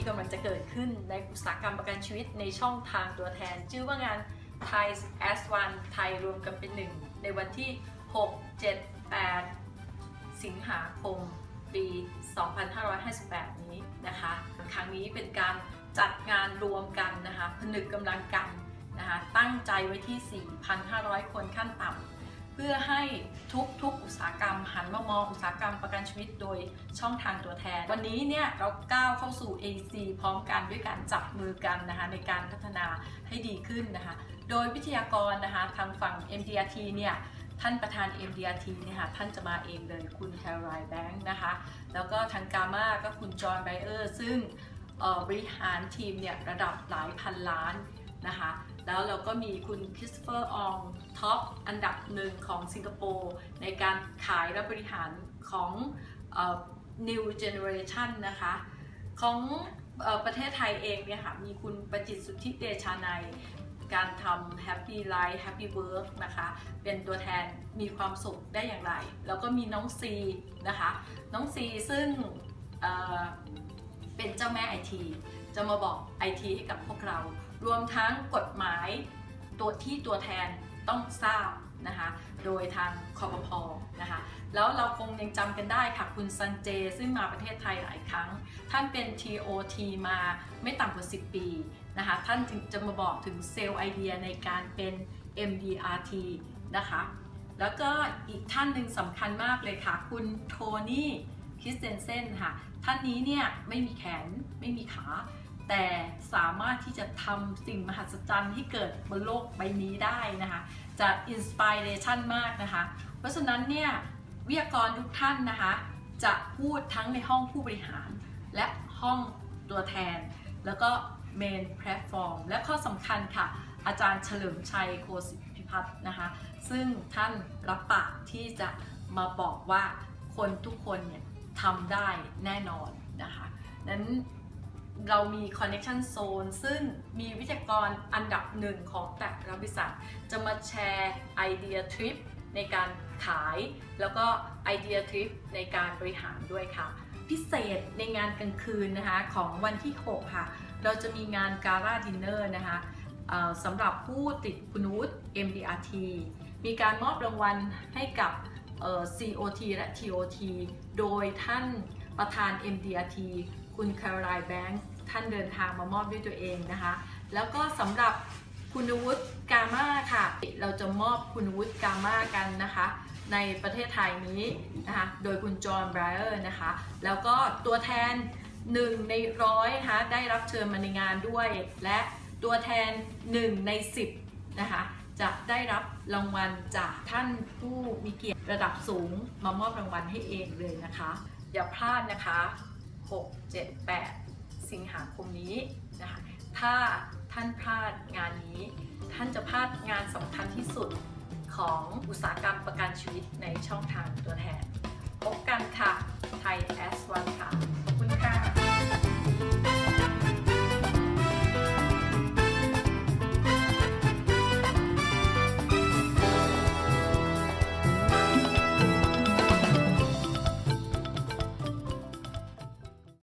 ที่กำลังจะเกิดขึ้นในอุตสาหกรรมประกันชีวิตในช่องทางตัวแทน ชื่อว่างาน Thai as One ไทยรวมกันเป็นหนึ่งในวันที่ 6 7 8 สิงหาคม ปี 2558 นี้นะคะ ครั้งนี้เป็นการจัดงานรวมกันนะคะ ผนึกกำลังกันนะคะ ตั้งใจไว้ที่ 4,500 คนขั้นต่ำ พื่อให้ทุกทุกๆอุตสาหกรรม หันมามองอุตสาหกรรมประกันชีวิตโดยช่องทางตัวแทน วันนี้เนี่ยเราก้าวเข้าสู่ AC พร้อมกันด้วยการจับมือกันนะคะในการพัฒนาให้ดีขึ้นนะคะโดยวิทยากรนะคะทางฝั่ง MDRT เนี่ยท่านประธาน MDRT เนี่ยค่ะท่านจะมาเองเลยคุณแค r ร l แบงค์นะคะแล้วก็ทางกามาก็คุณจอห์นไบเออร์ซึ่งบริหารทีมเนี่ยระดับหลายพันล้านนะคะ แล้วเราก็มีคุณคริสเฟอร์อองท็อปอันดับหนึ่งของสิงคโปร์ในการขายและบริหารของ New Generation นะคะ ของประเทศไทยเองเนี่ยค่ะ มีคุณประจิตสุทธิเดชานัยการทำ Happy Life Happy Work นะคะ เป็นตัวแทนมีความสุขได้อย่างไร แล้วก็มีน้องซีนะคะ น้องซีซึ่งเเป็นเจ้าแม่ไอทีจะมาบอกไอทีให้กับพวกเรา รวมทั้งกฎหมายตัวที่ตัวแทนต้องทราบนะคะ โดยทางคอปพอนะคะ แล้วเราคงยังจำกันได้ค่ะคุณซันเจ ซึ่งมาประเทศไทยหลายครั้ง ท่านเป็น TOT มาไม่ต่ำกว่า 10 ปีนะคะ ท่านจะมาบอกถึงเซลล์ไอเดียในการเป็น MDRT นะคะ แล้วก็อีกท่านหนึ่งสำคัญมากเลยค่ะ คุณโทนี่คิสเตนเซนค่ะ ท่านนี้เนี่ยไม่มีแขนไม่มีขา แต่สามารถที่จะทำสิ่งมหัศจรรย์ให้เกิดบนโลกใบนี้ได้นะคะจะอินสปิเรชันมากนะคะ เพราะฉะนั้นเนี่ยวิทยากรทุกท่านนะคะ จะพูดทั้งในห้องผู้บริหาร และห้องตัวแทน แล้วก็เมนแพลตฟอร์มและข้อสำคัญค่ะ อาจารย์เฉลิมชัยโคสิพิพัฒน์นะคะ ซึ่งท่านรับปากที่จะมาบอกว่าคนทุกคนเนี่ยทำได้แน่นอนนะคะนั้น เรามี Connection Zone ซึ่งมีวิทยากรอันดับหนึ่งของแต่ละบริษัท จะมาแชร์ไอเดียทริปในการขาย แล้วก็ไอเดียทริปในการบริหารด้วยค่ะ พิเศษในงานกลางคืนนะคะของวันที่ 6 ค่ะ เราจะมีงานการ่าดินเนอร์นะคะสำหรับผู้ติดคุณวุฒิ MDRT มีการมอบรางวัลให้กับ COT และ TOT โดยท่านประธาน MDRT คุณแค r ร l ลแบงค์ท่านเดินทางมามอบด้วยตัวเองนะคะ แล้วก็สำหรับคุณวุฒิกามาค่ะ เราจะมอบคุณวุฒิกามากันนะคะ ในประเทศไทยนี้นะคะ โดยคุณจอห์นไบรเออร์นะคะ แล้วก็ตัวแทน1ในร้อยนะคะได้รับเชิญมาในงานด้วย และตัวแทน1ใน10นะคะจะได้รับรางวัลจากท่านผู้มีเกียรติระดับสูงมามอบรางวัลให้เองเลยนะคะ อย่าพลาดนะคะ 6 7 8 สิงหาคมนี้นะคะ ถ้าท่านพลาดงานนี้ ท่านจะพลาดงานสำคัญที่สุดของอุตสาหกรรมประกันชีวิตในช่องทางตัวแทน พบกันค่ะ ไทยแอสวันค่ะ ขอบคุณค่ะ